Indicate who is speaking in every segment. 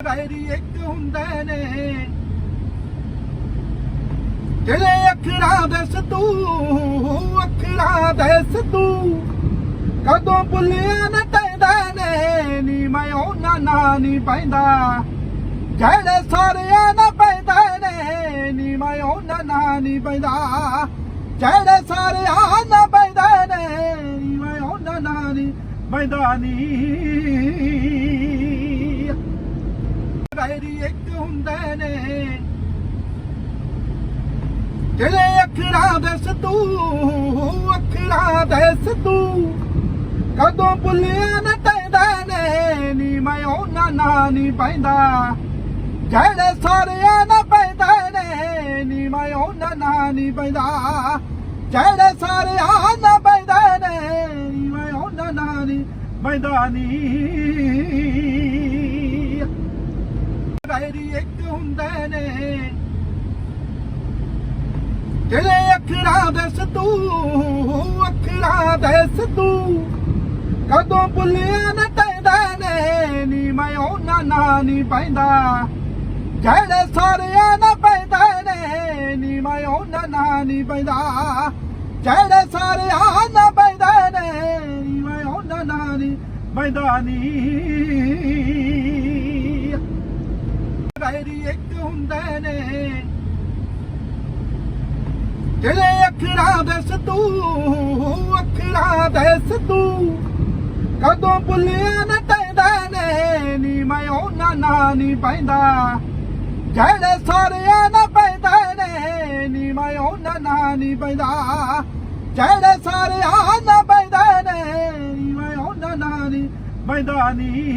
Speaker 1: Very ਇੱਕ ਹੁੰਦੇ ਨੇ। ਜਿਹੜੇ ਅੱਖਰਾਂ ਦੇ ਸਤੂ ਅੱਖਰਾਂ ਦੇ ਸਤੂ ਕਦੋਂ ਬੁੱਲਿਆ ਨਾ ਟੈਂਦਾ ਨੇ। ਨੀ ਮੈਂ ਉਹਨਾਂ ਨਾਲ ਨਹੀਂ ਪੈਂਦਾ, ਜਿਹੜੇ ਸਾਰਿਆਂ ਨਾਲ ਪੈਂਦਾ ਨੇ। ਨੀ ਮੈਂ ਉਹਨਾਂ ਨਾਲ ਨਹੀਂ ਪੈਂਦਾ, ਜਿਹੜੇ ਸਾਰਿਆਂ ਨਾਲ ਪੈਂਦਾ ਨੇ। ਨੀ ਮੈਂ ਉਹਨਾਂ ਨਾਲ ਨਹੀਂ ਪੈਂਦਾ ਨਹੀਂ ਵੈਰੀ ਇੱਕ ਹੁੰਦੇ ਨੇ। ਜਿਹੜੇ ਅੱਖਰਾਂ ਦੇ ਸਤੂ ਅੱਖਰਾਂ ਦੇ ਸਤੂ ਕਦੋਂ ਬੁੱਲਿਆ ਨਾ ਟੈਂਦਾ ਨੇ। ਨੀ ਮੈਂ ਉਹਨਾਂ ਨਾਲ ਨਹੀਂ ਪੈਂਦਾ, ਜਿਹੜੇ ਸਾਰਿਆਂ ਨਾਲ ਪੈਂਦਾ ਨੇ। ਨੀ ਮੈਂ ਉਹਨਾਂ ਨਾਲ ਨਹੀਂ ਪੈਂਦਾ, ਜਿਹੜੇ ਸਾਰਿਆਂ ਨਾਲ ਪੈਂਦਾ ਨੇ। ਨੀ ਮੈਂ ਉਹਨਾਂ ਨਾਲ ਨਹੀਂ ਪੈਂਦਾ ਨਹੀਂ ਵੈਰੀ ਇੱਕ ਹੁੰਦੇ ਨੇ। ਜਿਹੜੇ ਅੱਖਰਾਂ ਦੇ ਸਤੂ ਅੱਖਰਾਂ ਦੇ ਸਤੂ ਕਦੋਂ ਬੁੱਲਿਆ ਨਾ ਟੈਂਦਾ ਨੇ, ਨੀ ਮੈਂ ਉਹਨਾਂ ਨਾਲ ਨਹੀਂ ਪੈਂਦਾ। ਜਿਹੜੇ ਸਾਰਿਆਂ ਨਾਲ ਪੈਂਦਾ ਨੇ, ਨੀ ਮੈਂ ਉਹਨਾਂ ਨਾਲ ਨਹੀਂ ਪੈਂਦਾ। ਜਿਹੜੇ ਸਾਰਿਆਂ ਨਾਲ ਪੈਂਦਾ ਨੇ, ਨੀ ਮੈਂ ਉਹਨਾਂ ਨਾਲ ਨਹੀਂ ਪੈਂਦਾ ਨਹੀਂ ਵੈਰੀ ਇੱਕ ਹੁੰਦੇ ਨੇ। ਜਿਹੜੇ ਅੱਖਰਾਂ ਦੇ ਸਤੂ ਅੱਖਰਾਂ ਦੇ ਸਤੂ ਕਦੋਂ ਬੁੱਲਿਆ ਨਾ ਟੈਂਦਾ ਨੇ। ਨੀ ਮੈਂ ਉਹਨਾਂ ਨਾਲ ਨਹੀਂ ਪੈਂਦਾ। ਜਿਹੜੇ ਸਾਰਿਆਂ ਨਾਲ ਪੈਂਦਾ ਨੇ, ਨੀ ਮੈਂ ਉਹਨਾਂ ਨਾਲ ਨਹੀਂ ਪੈਂਦਾ। ਜਿਹੜੇ ਸਾਰਿਆਂ ਨਾ ਪੈਂਦਾ ਨੇ, ਨੀ ਮੈਂ ਉਹਨਾਂ ਨਾਲ ਨਹੀਂ ਪੈਂਦਾ ਨਹੀਂ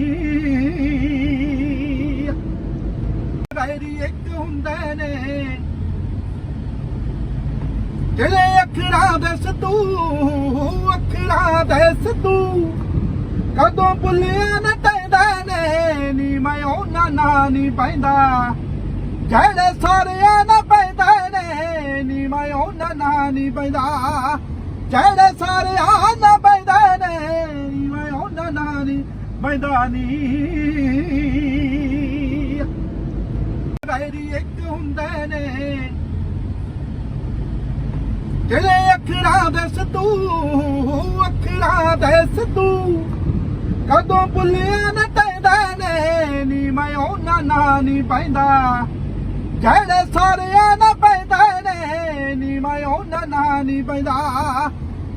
Speaker 1: ਵੈਰੀ ਇੱਕ ਹੁੰਦੇ ਨੇ। ਜਿਹੜੇ ਅੱਖਰਾਂ ਦੇ ਸਤੂ ਅੱਖਰਾਂ ਦੇ ਸਤੂ ਕਦੋਂ ਬੁੱਲਿਆ ਨਾ ਟੈਂਦਾ ਨੇ। ਨੀ ਮੈਂ ਉਹਨਾਂ ਨਾਲ ਨਹੀਂ ਪੈਂਦਾ। ਜਿਹੜੇ ਸਾਰਿਆਂ ਨਾ ਪੈਂਦਾ ਨੇ, ਨੀ ਮੈਂ ਉਹਨਾਂ ਨਾ ਨੀ ਪੈਂਦਾ। ਜਿਹੜੇ ਸਾਰਿਆਂ ਨਾ ਪੈਂਦਾ ਨੇ, ਨੀ ਮੈਂ ਉਹਨਾਂ ਨਾ ਨੀ ਪੈਂਦਾ ਨਹੀਂ ਵੈਰੀ ਇੱਕ ਹੁੰਦੇ ਨੇ। ਜਿਹੜੇ ਅੱਖਰਾਂ ਦੇ ਸਤੂ ਅੱਖਰਾਂ ਦੇ ਸਤੂ ਕਦੋਂ ਬੁੱਲਿਆ ਨਾ ਟੈਂਦਾ ਨੇ। ਨੀ ਮੈਂ ਉਹਨਾਂ ਨਾਲ ਨਹੀਂ ਪੈਂਦਾ, ਜਿਹੜੇ ਸਾਰਿਆਂ ਨਾਲ ਪੈਂਦਾ ਨੇ। ਨੀ ਮੈਂ ਉਹਨਾਂ ਨਾਲ ਨਹੀਂ ਪੈਂਦਾ,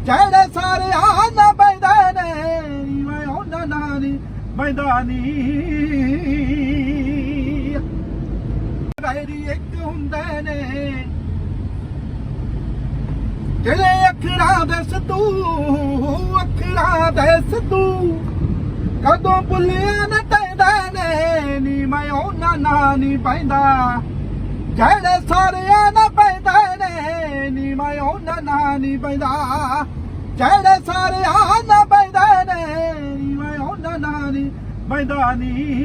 Speaker 1: ਜਿਹੜੇ ਸਾਰਿਆਂ ਨਾ ਪੈਂਦਾ ਨੇ। ਨੀ ਮੈਂ ਉਹਨਾਂ ਨਾਲ ਨਹੀਂ ਪੈਂਦਾ ਨਹੀਂ ਵੈਰੀ ਇੱਕ ਹੁੰਦੇ ਨੇ। ਜਿਹੜੇ ਅੱਖਰਾਂ ਦੇ ਸਤੂ ਅੱਖਰਾਂ ਦੇ ਸਤੂ ਕਦੋਂ ਬੁੱਲਿਆ ਨਾ ਟੈਂਦਾ ਨੇ। ਨੀ ਮੈਂ ਉਹਨਾਂ ਨਾਲ ਨਹੀਂ ਪੈਂਦਾ, ਜਿਹੜੇ ਸਾਰਿਆਂ ਨਾਲ ਪੈਂਦਾ ਨੇ। ਨੀ ਮੈਂ ਉਹਨਾਂ ਨਾਲ ਨਹੀਂ ਪੈਂਦਾ, ਜਿਹੜੇ ਸਾਰਿਆਂ ਨਾਲ ਪੈਂਦਾ ਨੇ। ਨੀ ਮੈਂ ਉਹਨਾਂ ਨਾਲ ਨਹੀਂ ਪੈਂਦਾ ਨਹੀਂ